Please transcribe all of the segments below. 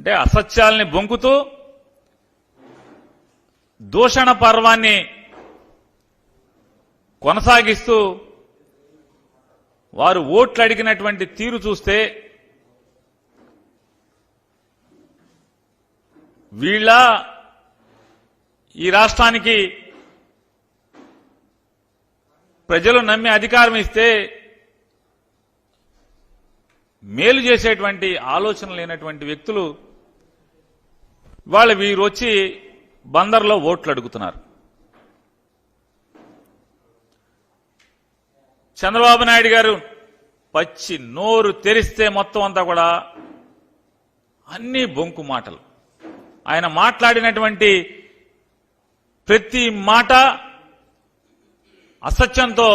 అంటే అసత్యాల్ని బొంకుతూ దూషణ పర్వాన్ని కొనసాగిస్తూ వారు ఓట్లు అడిగినటువంటి తీరు చూస్తే వీళ్ళ ఈ రాష్ట్రానికి ప్రజలు నమ్మి అధికారం ఇస్తే మేలు చేసేటువంటి ఆలోచన లేనటువంటి వ్యక్తులు వాళ్ళు వీరు వచ్చి బందర్లో ఓట్లు అడుగుతున్నారు. చంద్రబాబు నాయుడు గారు పచ్చి నోరు తెరిస్తే మొత్తం అంతా కూడా అన్ని బొంకు మాటలు. ఆయన మాట్లాడినటువంటి ప్రతి మాట అసత్యంతో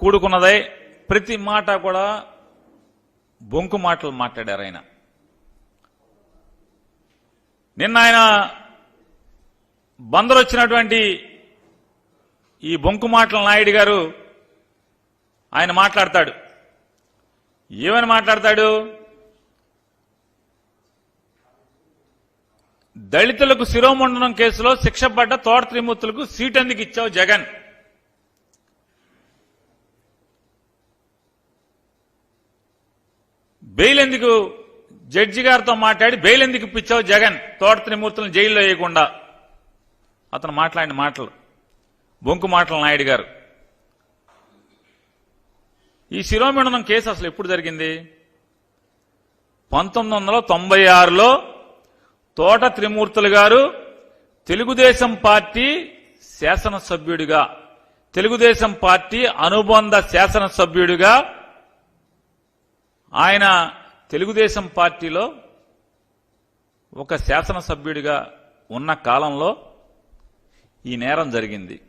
కూడుకున్నదై. ప్రతి మాట కూడా బొంకు మాటలు మాట్లాడారు ఆయన. నిన్న ఆయన బందరు వచ్చినటువంటి ఈ బొంకు మాటల నాయుడు గారు ఆయన మాట్లాడతాడు. ఏమని మాట్లాడతాడు? దళితులకు శిరోమండనం కేసులో శిక్ష పడ్డ తోట త్రిమూర్తులకు సీట్ ఎందుకు ఇచ్చావు జగన్? బెయిల్ ఎందుకు జడ్జి గారితో మాట్లాడి బెయిల్ ఎందుకు ఇప్పించావు జగన్? తోట త్రిమూర్తులను జైల్లో వేయకుండా. అతను మాట్లాడిన మాటలు. బొంకు మాటల నాయుడు గారు. ఈ శిరోమిణనం కేసు అసలు ఎప్పుడు జరిగింది? పంతొమ్మిది వందల తొంభై ఆరులో తోట త్రిమూర్తులు గారు తెలుగుదేశం పార్టీ శాసనసభ్యుడిగా తెలుగుదేశం పార్టీ అనుబంధ శాసనసభ్యుడిగా ఆయన తెలుగుదేశం పార్టీలో ఒక శాసనసభ్యుడిగా ఉన్న కాలంలో ఈ నేరం జరిగింది.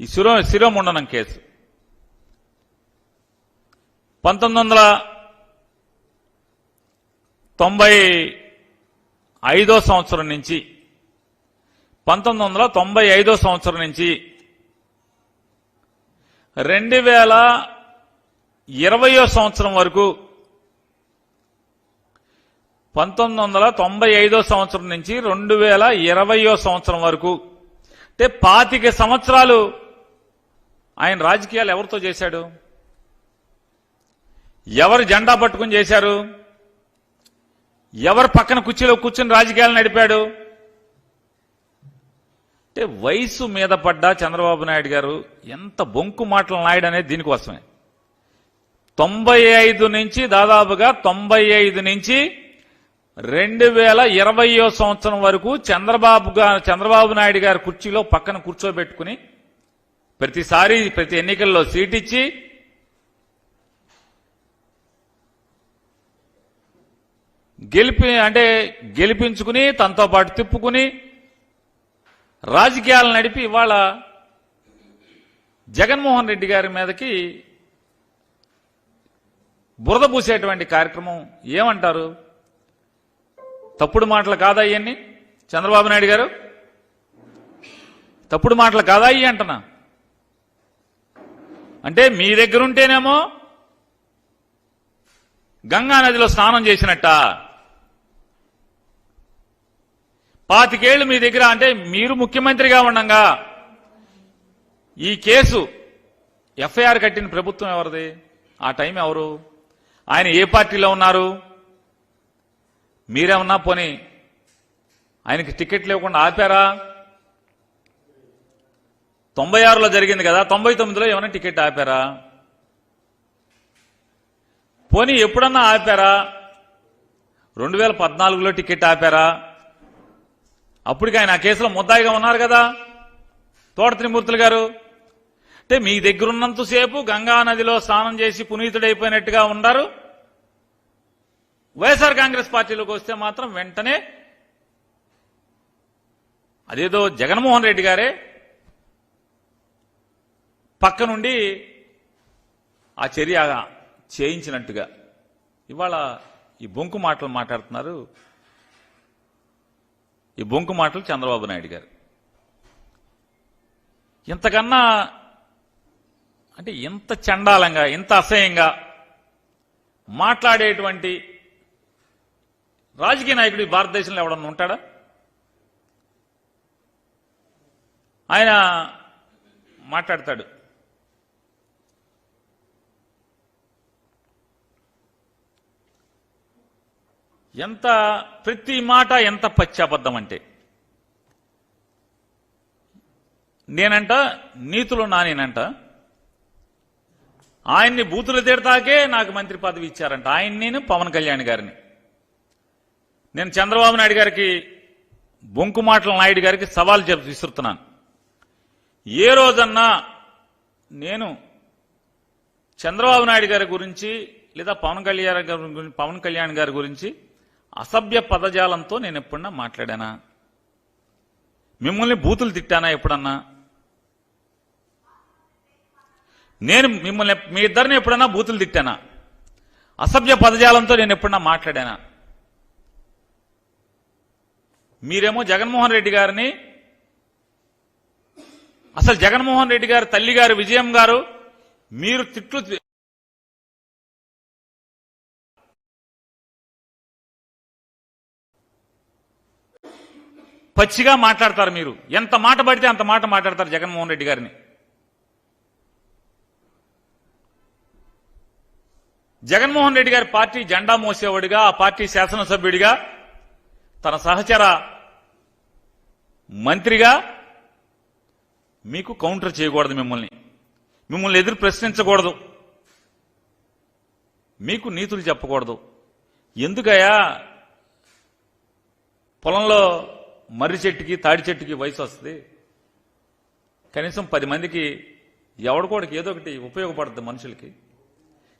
ఈ శిరో శిరోముండనం కేసు. పంతొమ్మిది వందల తొంభై ఐదో సంవత్సరం నుంచి పంతొమ్మిది వందల తొంభై ఐదో సంవత్సరం నుంచి రెండు వేల ఇరవయో సంవత్సరం వరకు పంతొమ్మిది వందల తొంభై ఐదో సంవత్సరం నుంచి రెండు వేల ఇరవయో సంవత్సరం వరకు. అంటే పాతిక సంవత్సరాలు ఆయన రాజకీయాలు ఎవరితో చేశాడు? ఎవరు జెండా పట్టుకుని చేశారు? ఎవరు పక్కన కుర్చీలో కూర్చుని రాజకీయాలు నడిపాడు? అంటే వయసు మీద పడ్డ చంద్రబాబు నాయుడు గారు ఎంత బొంకు మాటలు నాయుడు అనేది దీనికోసమే తొంభై ఐదు నుంచి దాదాపుగా తొంభై ఐదు నుంచి రెండు వేల ఇరవయో సంవత్సరం వరకు చంద్రబాబు గారు చంద్రబాబు నాయుడు గారి కుర్చీలో పక్కన కూర్చోబెట్టుకుని ప్రతిసారి ప్రతి ఎన్నికల్లో సీట్ ఇచ్చి గెలిపి అంటే గెలిపించుకుని తనతో పాటు తిప్పుకుని రాజకీయాలు నడిపి ఇవాళ జగన్మోహన్ రెడ్డి గారి మీదకి బురద పూసేటువంటి కార్యక్రమం ఏమంటారు? తప్పుడు మాటలు కాదా ఇవన్నీ చంద్రబాబు నాయుడు గారు? తప్పుడు మాటలు కాదా ఇవి అంటున్నా? అంటే మీ దగ్గర ఉంటేనేమో గంగా నదిలో స్నానం చేసినట్ట? పాతికేళ్ళు మీ దగ్గర అంటే మీరు ముఖ్యమంత్రిగా ఉండంగా. ఈ కేసు ఎఫ్ఐఆర్ కట్టిన ప్రభుత్వం ఎవరిది? ఆ టైం ఎవరు? ఆయన ఏ పార్టీలో ఉన్నారు? మీరేమన్నా పోని ఆయనకి టికెట్ లేకుండా ఆపారా? తొంభై ఆరులో జరిగింది కదా తొంభై తొమ్మిదిలో ఏమైనా టికెట్ ఆపారా? పోనీ ఎప్పుడన్నా ఆపారా? రెండు వేల పద్నాలుగులో టికెట్ ఆపారా? అప్పటికి ఆయన ఆ కేసులో ముద్దాయిగా ఉన్నారు కదా తోట త్రిమూర్తులు గారు. అంటే మీ దగ్గర ఉన్నంతసేపు గంగా నదిలో స్నానం చేసి పునీతుడైపోయినట్టుగా ఉన్నారు వైఎస్ఆర్ కాంగ్రెస్ పార్టీలోకి వస్తే మాత్రం వెంటనే అదేదో జగన్మోహన్ రెడ్డి గారే పక్క నుండి ఆ చర్య చేయించినట్టుగా. ఇవాళ ఈ బొంకు మాటలు మాట్లాడుతున్నారు. ఈ బొంకు మాటలు చంద్రబాబు నాయుడు గారు. ఇంతకన్నా అంటే ఇంత చండాలంగా ఇంత అసహ్యంగా మాట్లాడేటువంటి రాజకీయ నాయకుడు భారతదేశంలో ఎవడన్నా ఉంటాడా? ఆయన మాట్లాడతాడు. ఎంత ప్రతి మాట ఎంత పచ్చాబద్ధం అంటే. నేనంట నీతులు నానేనంట ఆయన్ని బూతులు తిడతాకే నాకు మంత్రి పదవి ఇచ్చారంట. ఆయన నేను పవన్ కళ్యాణ్ గారిని. నేను చంద్రబాబు నాయుడు గారికి బొంకు మాటల నాయుడు గారికి సవాల్ చెప్పి విసురుతున్నాను. ఏ రోజన్నా నేను చంద్రబాబు నాయుడు గారి గురించి లేదా పవన్ కళ్యాణ్ గారి గురించి పవన్ కళ్యాణ్ గారి గురించి అసభ్య పదజాలంతో నేను ఎప్పుడన్నా మాట్లాడానా? మిమ్మల్ని బూతులు తిట్టానా ఎప్పుడన్నా? నేను మిమ్మల్ని మీ ఇద్దరిని ఎప్పుడన్నా బూతులు తిట్టానా? అసభ్య పదజాలంతో నేను ఎప్పుడన్నా మాట్లాడానా? మీరేమో జగన్మోహన్ రెడ్డి గారిని అసలు జగన్మోహన్ రెడ్డి గారి తల్లి గారు విజయం గారు మీరు తిట్లు పచ్చిగా మాట్లాడతారు మీరు. ఎంత మాట పడితే అంత మాట మాట్లాడతారు జగన్మోహన్ రెడ్డి గారిని. జగన్మోహన్ రెడ్డి గారి పార్టీ జెండా మోసేవాడిగా ఆ పార్టీ శాసనసభ్యుడిగా తన సహచర మంత్రిగా మీకు కౌంటర్ చేయకూడదు మిమ్మల్ని. మిమ్మల్ని ఎదురు ప్రశ్నించకూడదు. మీకు నీతులు చెప్పకూడదు. ఎందుకయా పొలంలో మర్రి చెట్టుకి తాడి చెట్టుకి వయసు వస్తుంది. కనీసం పది మందికి ఎవడికోడికి ఏదో ఒకటి ఉపయోగపడుతుంది మనుషులకి.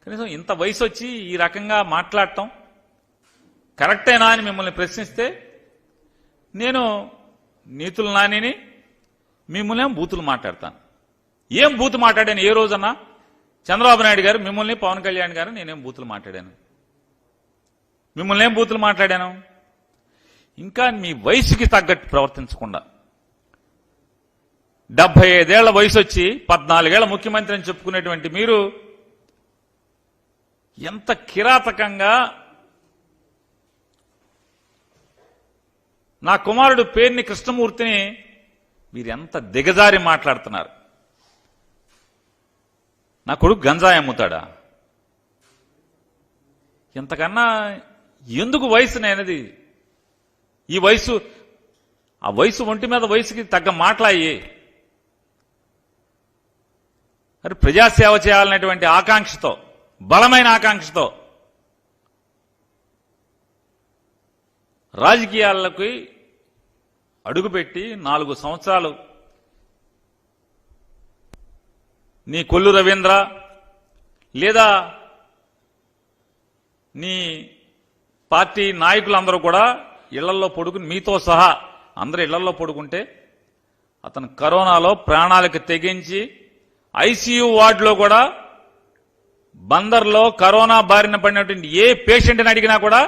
కనీసం ఇంత వయసు వచ్చి ఈ రకంగా మాట్లాడటం కరెక్టేనా అని మిమ్మల్ని ప్రశ్నిస్తే నేను నీతులు నానిని మిమ్మల్ని బూతులు మాట్లాడతాను? ఏం బూతు మాట్లాడాను? ఏ రోజన్నా? చంద్రబాబు నాయుడు గారు మిమ్మల్ని పవన్ కళ్యాణ్ గారు నేనేం బూతులు మాట్లాడాను? మిమ్మల్ని ఏం బూతులు మాట్లాడాను? ఇంకా మీ వయసుకి తగ్గట్టు ప్రవర్తించకుండా. డెబ్బై ఐదేళ్ళ వయసు వచ్చి పద్నాలుగేళ్ళ ముఖ్యమంత్రి అని చెప్పుకునేటువంటి మీరు ఎంత కిరాతకంగా నా కుమారుడు పేరుని కృష్ణమూర్తిని మీరు ఎంత దిగజారి మాట్లాడుతున్నారు? నా కొడుకు గంజాయి అమ్ముతాడా? ఇంతకన్నా ఎందుకు వయసు నేనది? ఈ వయసు ఆ వయసు ఒంటి మీద వయసుకి తగ్గ మాట్లాయి మరి ప్రజాసేవ చేయాలనేటువంటి ఆకాంక్షతో బలమైన ఆకాంక్షతో రాజకీయాలకి అడుగుపెట్టి నాలుగు సంవత్సరాలు. నీ కొల్లు రవీంద్ర లేదా నీ పార్టీ నాయకులందరూ కూడా ఇళ్ళలో పడుకుని మీతో సహా అందరు ఇళ్ళలో పడుకుంటే అతను కరోనాలో ప్రాణాలకు తెగించి ఐసీయూ వార్డులో కూడా బందర్లో కరోనా బారిన పడినటువంటి ఏ పేషెంట్ని అడిగినా కూడా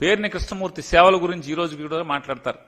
పేరుని కృష్ణమూర్తి సేవల గురించి ఈ రోజు కూడా మాట్లాడతారు.